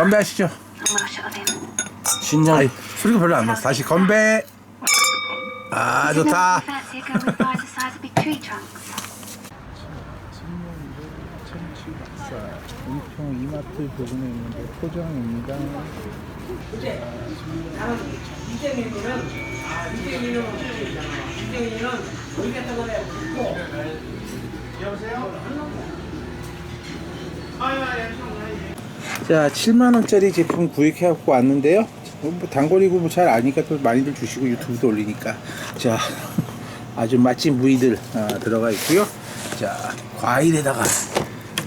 건배하시죠. 신장 아이, 소리가 별로 안 나서 다시 건배. 아 좋다. 은평 이마트 부근에 있는데 포장입니다. 자, 7만 원짜리 제품 구입해 갖고 왔는데요. 뭐 단거리고 뭐 잘 아니까 또 많이들 주시고 유튜브도 올리니까. 자 아주 맛진 무이들 아, 들어가 있고요. 자 과일에다가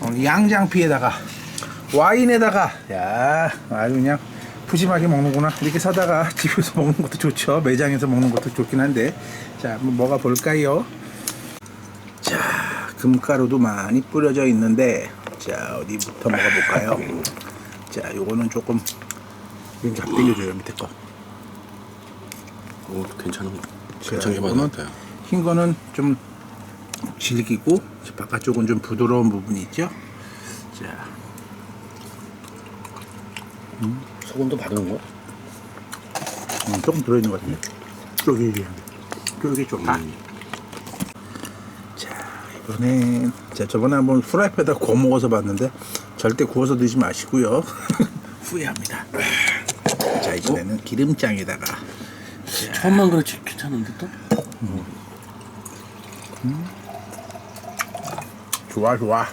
어, 양장피에다가 와인에다가 야 아주 그냥 푸짐하게 먹는구나. 이렇게 사다가 집에서 먹는 것도 좋죠. 매장에서 먹는 것도 좋긴 한데. 자 한번 먹어 볼까요? 자 금가루도 많이 뿌려져 있는데 자 어디부터 먹어볼까요? 자 요거는 조금 이건 잘 땡겨줘요 밑에 거. 오, 괜찮은 자, 괜찮게 이거는 만났다. 흰 거는 좀 질기고 바깥쪽은 좀 부드러운 부분이 있죠? 자. 소금도 바르는 거야? 음, 조금 들어있는 것 같은데 쫄깃이 쫄깃 좋다 자 이번엔 자 저번에 한번 프라이팬에다 구워 먹어서 봤는데 절대 구워서 드지 마시고요. 후회합니다. 자 이번에는 기름장에다가. 처음만 그렇지 괜찮은데 또? 좋아 좋아.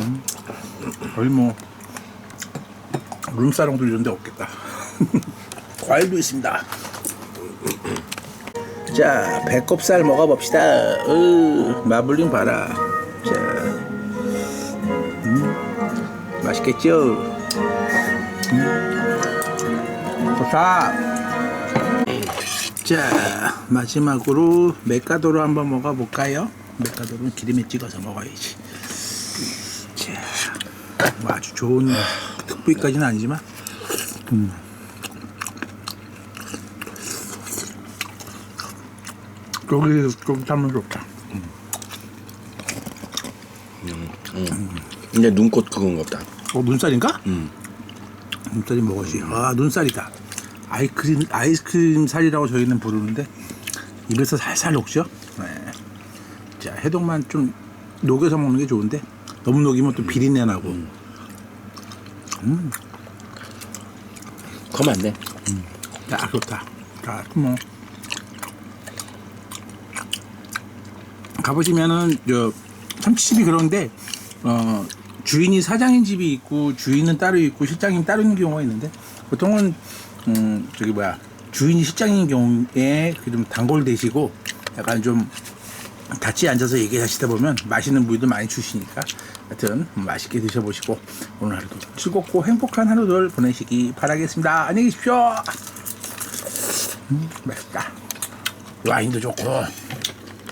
음. 거의 뭐 룸사롱도 이런 데 없겠다. 과일도 있습니다 자 배꼽살 먹어봅시다 으, 마블링 봐라 자 음, 맛있겠죠 음. 좋다 자 마지막으로 메카도로 한번 먹어볼까요? 메카도로는 기름에 찍어서 먹어야지. 자, 뭐 아주 좋은 특부위까지는 아니지만, 음. 쫄깃쫄깃하면 좋다. 이제 눈꽃 그건가 보다. 어 눈살인가? 음. 눈살이 먹었지. 아 눈살이다. 아이스크림 아이스크림 살이라고 저희는 부르는데 입에서 살살 녹죠. 네. 자 해동만 좀 녹여서 먹는 게 좋은데 너무 녹이면 또 비린내 나고. 그러면 안 돼. 야 좋다. 자, 뭐 가보시면은 저 참치집이 그런데 어 주인이 사장인 집이 있고 주인은 따로 있고 실장님 따로 있는 경우가 있는데 보통은 음 저기 뭐야 주인이 실장인 경우에 그좀 단골 되시고 약간 좀 같이 앉아서 얘기하시다 보면 맛있는 무이도 많이 주시니까 하여튼 맛있게 드셔보시고 오늘 하루도 즐겁고 행복한 하루들 보내시기 바라겠습니다. 안녕히 계십시오. 음, 맛있다. 와인도 좋고.